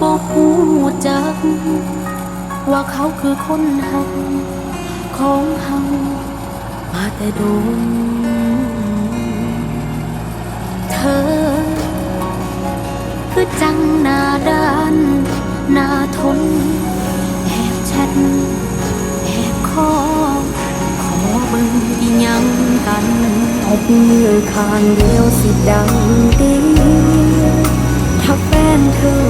บ่หูจัก ว่าเขาคือคนหักของเฮามาแต่โดน เธอ คือจังหน้าด้านหน้าทน แอบแชทแอบคอขอเบิ่งอีหยังกันตบมือข้างเดียวสิดังดี ถ้าแฟนเธอ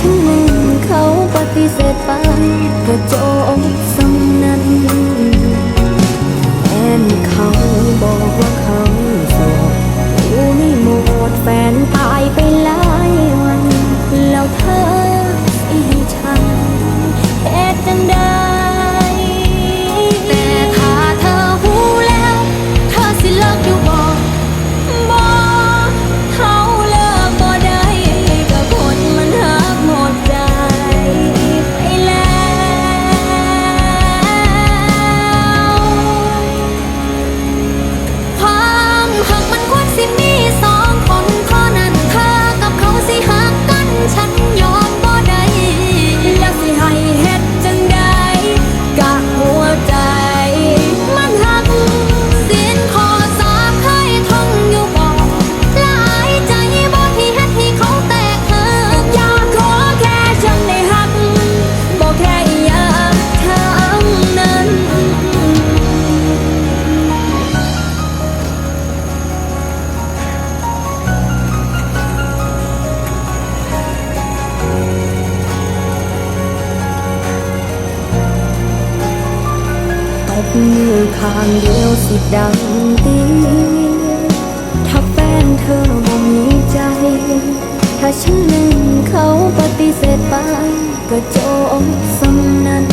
ฉันเล่นเขาปฏิเสธไปก็จบสำ มือข้างเดียวสิดังตีถ้าแฟนเธอบ่มีใจ ถ้าฉันเล่นเขาปฏิเสธไป ก็จบสำนั้น